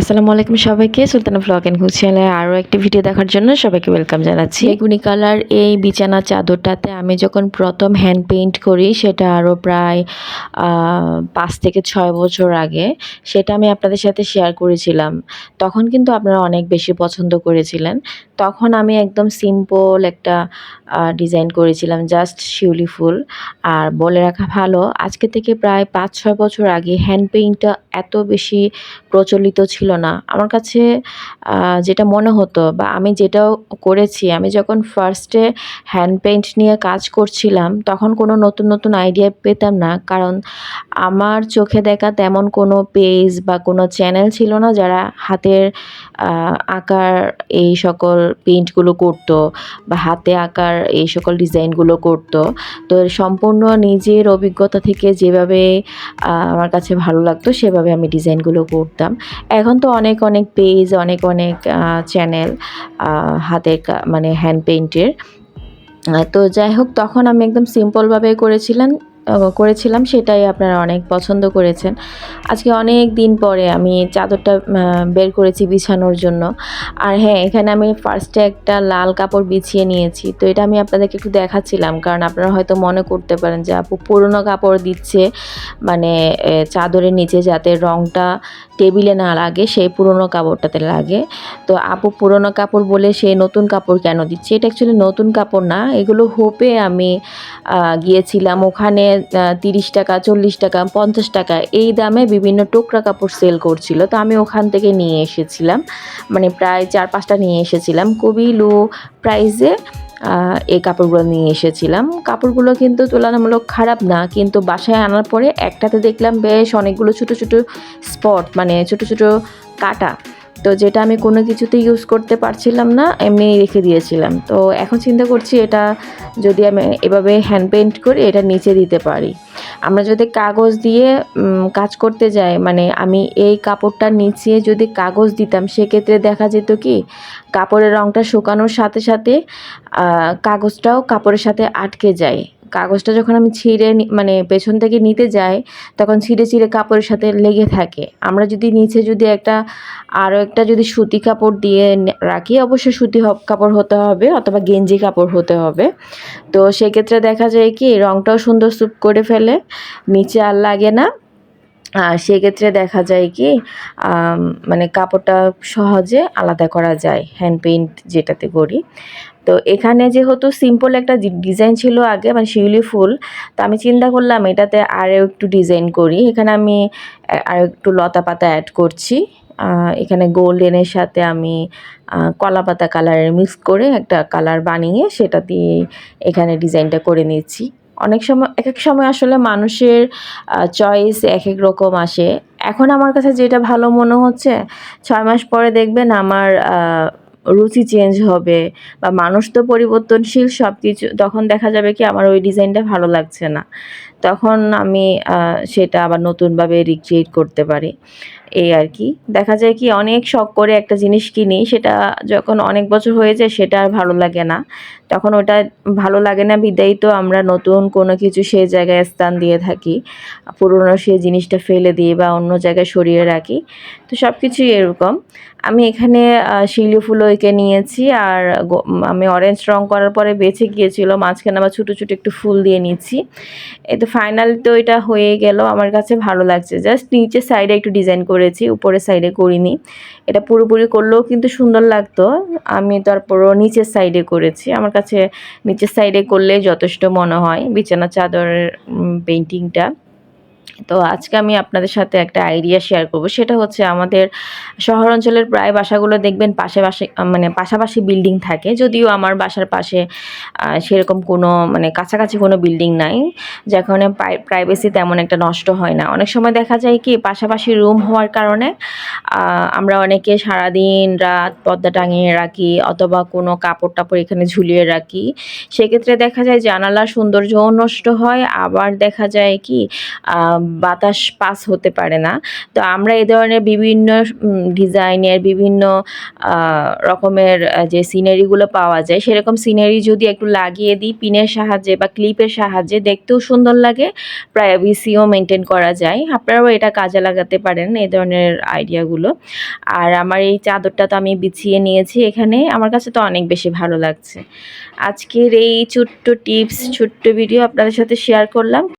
আসসালামু আলাইকুম সবাইকে, সুলতানা ব্লগ অ্যান্ড চ্যানেলে আরও একটি ভিডিও দেখার জন্য সবাইকে ওয়েলকাম জানাচ্ছি। বেগুনি কালার এই বিছানা চাদরটাতে আমি যখন প্রথম হ্যান্ড পেইন্ট করি, সেটা আরও প্রায় পাঁচ থেকে ছয় বছর আগে, সেটা আমি আপনাদের সাথে শেয়ার করেছিলাম। তখন কিন্তু আপনারা অনেক বেশি পছন্দ করেছিলেন। তখন আমি একদম সিম্পল একটা ডিজাইন করেছিলাম জাস্ট শিউলি ফুল। আর বলে রাখা ভালো, আজকে থেকে প্রায় পাঁচ ছয় বছর আগে হ্যান্ড পেইন্টটা এত বেশি প্রচলিত ছিল না। আমার কাছে যেটা মনে হতো বা আমি যেটাও করেছি, আমি যখন ফার্স্টে হ্যান্ড পেইন্ট নিয়ে কাজ করছিলাম, তখন কোনো নতুন নতুন আইডিয়া পেতাম না। কারণ আমার চোখে দেখা তেমন কোনো পেজ বা কোনো চ্যানেল ছিল না যারা হাতের আঁকার এই সকল পেইন্টগুলো করতো বা হাতে আঁকার এই সকল ডিজাইনগুলো করতো। তো সম্পূর্ণ নিজের অভিজ্ঞতা থেকে যেভাবে আমার কাছে ভালো লাগতো, সেভাবে আমি ডিজাইনগুলো করতাম। এখন তো অনেক অনেক পেজ অনেক অনেক চ্যানেল হাতের মানে হ্যান্ড পেইন্টের তো যাই হোক, তখন আমি একদম সিম্পলভাবে করেছিলাম। করেছিলাম, সেটাই আপনারা অনেক পছন্দ করেছেন। আজকে অনেক দিন পরে আমি চাদরটা বের করেছি বিছানোর জন্য। আর হ্যাঁ এখানে আমি ফার্স্টে একটা লাল কাপড় বিছিয়ে নিয়েছি। তো এটা আমি আপনাদেরকে একটু দেখাচ্ছিলাম, কারণ আপনারা হয়তো মনে করতে পারেন যে, আপু, পুরনো কাপড় দিচ্ছে। মানে চাদরের নিচে যাতে রংটা টেবিলে না লাগে, সেই পুরনো কাপড়টাতে লাগে। তো আপু, পুরনো কাপড় বলে সে নতুন কাপড় কেন দিচ্ছে? এটা অ্যাকচুয়ালি নতুন কাপড় না, এগুলো হোপে আমি গিয়েছিলাম। ওখানে তিরিশ টাকা, চল্লিশ টাকা, পঞ্চাশ টাকা এই দামে বিভিন্ন টোকরা কাপড় সেল করছিল। তো আমি ওখান থেকে নিয়ে এসেছিলাম মানে প্রায় চার পাঁচটা নিয়ে এসেছিলাম। খুবই লো প্রাইসে এই কাপড়গুলো নিয়ে এসেছিলাম। কাপড়গুলো কিন্তু তুলনামূলক খারাপ না, কিন্তু বাসায় আনার পরে একটাতে দেখলাম বেশ অনেকগুলো ছোটো ছোটো স্পট মানে ছোটো ছোটো কাটা। তো যেটা আমি কোনো কিছুতে ইউজ করতে পারছিলাম না এমনি রেখে দিয়েছিলাম। তো এখন চিন্তা করছি এটা যদি আমি এভাবে হ্যান্ড পেন্ট করি, এটা নিচে দিতে পারি। আমরা যদি কাগজ দিয়ে কাজ করতে যাই মানে আমি এই কাপড়টার নিচে যদি কাগজ দিতাম, সেক্ষেত্রে দেখা যেত কি, কাপড়ের রঙটা শুকানোর সাথে সাথে কাগজটাও কাপড়ের সাথে আটকে যায়। কাগজটা যখন আমি ছিঁড়ে মানে পেছন থেকে নিতে যাই, তখন ছিঁড়ে ছিঁড়ে কাপড়ের সাথে লেগে থাকে। আমরা যদি নিচে যদি একটা আরও একটা যদি সুতি কাপড় দিয়ে রাখি অবশ্যই সুতি কাপড় হতে হবে, অথবা গেঞ্জি কাপড় হতে হবে। তো সেক্ষেত্রে দেখা যায় কি, রংটাও সুন্দর সুপ করে ফেলে, নিচে আর লাগে না। আর সেক্ষেত্রে দেখা যায় কি মানে কাপড়টা সহজে আলাদা করা যায় হ্যান্ড পেইন্ট যেটাতে করি। তো এখানে যেহেতু সিম্পল একটা ডিজাইন ছিল আগে মানে শিউলি ফুল, তো আমি চিন্তা করলাম এটাতে আরও একটু ডিজাইন করি। এখানে আমি আর একটু লতা পাতা অ্যাড করছি। এখানে গোল্ডেনের সাথে আমি কলা পাতা কালারের মিক্স করে একটা কালার বানিয়ে সেটা দিয়ে এখানে ডিজাইনটা করে নিচ্ছি। অনেক সময় এক এক সময় আসলে মানুষের চয়েস এক এক রকম আসে। এখন আমার কাছে যেটা ভালো মনে হচ্ছে, ছয় মাস পরে দেখবেন আমার রুচি চেঞ্জ হবে বা মানুষ তো পরিবর্তনশীল সব কিছু তখন দেখা যাবে কি আমার ওই ডিজাইনটা ভালো লাগছে না। তখন আমি সেটা আবার নতুনভাবে রিক্রিয়েট করতে পারি। এই আর কি। দেখা যায় কি অনেক শখ করে একটা জিনিস কিনি, সেটা যখন অনেক বছর হয়ে যায় সেটা আর ভালো লাগে না। তখন ওটা ভালো লাগে না, বিদায়ী তো আমরা নতুন কোনো কিছু সেই জায়গায় স্থান দিয়ে থাকি। পুরনো সেই জিনিসটা ফেলে দিই বা অন্য জায়গায় সরিয়ে রাখি। তো সব কিছুই এরকম। আমি এখানে শিউলি ফুলও এঁকে নিয়েছি আর আমি অরেঞ্জ রং করার পরে বেঁচে গিয়েছিল, মাঝখানে আবার ছোটো ছোটো একটু ফুল দিয়ে নিচ্ছি। এই তো ফাইনাল তো এটা হয়ে গেল, আমার কাছে ভালো লাগছে। জাস্ট নিচের সাইডে একটু ডিজাইন করেছি, উপরের সাইডে করিনি। এটা পুরোপুরি করলেও কিন্তু সুন্দর লাগতো, আমি তারপরও নিচের সাইডে করেছি। আমার কাছে নিচের সাইডে করলে যথেষ্ট মনে হয়, বিছানা চাদরের পেন্টিংটা তো আজকে আমি আপনাদের সাথে একটা আইডিয়া শেয়ার করব। সেটা হচ্ছে আমাদের শহর অঞ্চলের প্রায় বাসাগুলো দেখবেন পাশে পাশে মানে পাশাপাশি বিল্ডিং থাকে। যদিও আমার বাসার পাশে সেরকম কোনো মানে কাছাকাছি কোনো বিল্ডিং নাই। যার কারণে প্রাইভেসি তেমন একটা নষ্ট হয় না। অনেক সময় দেখা যায় কি, পাশাপাশি রুম হওয়ার কারণে আমরা অনেকে সারাদিন রাত পর্দা টাঙিয়ে রাখি অথবা কোনো কাপড় টাপড় এখানে ঝুলিয়ে রাখি। সেক্ষেত্রে দেখা যায় জানালার সৌন্দর্যও নষ্ট হয়। আবার দেখা যায় কি বাতাস পাস হতে পারে না। তো আমরা এই ধরনের বিভিন্ন ডিজাইনের বিভিন্ন রকমের যে সিনারিগুলো পাওয়া যায়, সেরকম সিনারি যদি একটু লাগিয়ে দিই, পিনের সাহায্যে বা ক্লিপের সাহায্যে, দেখতেও সুন্দর লাগে প্রাইভেসিও মেনটেন করা যায়। আপনারাও এটা কাজে লাগাতে পারেন এই ধরনের আইডিয়াগুলো আর আমার এই চাদরটা তো আমি বিছিয়ে নিয়েছি এখানে, আমার কাছে তো অনেক বেশি ভালো লাগছে। আজকের এই ছোট্ট টিপস ছোট্ট ভিডিও আপনাদের সাথে শেয়ার করলাম।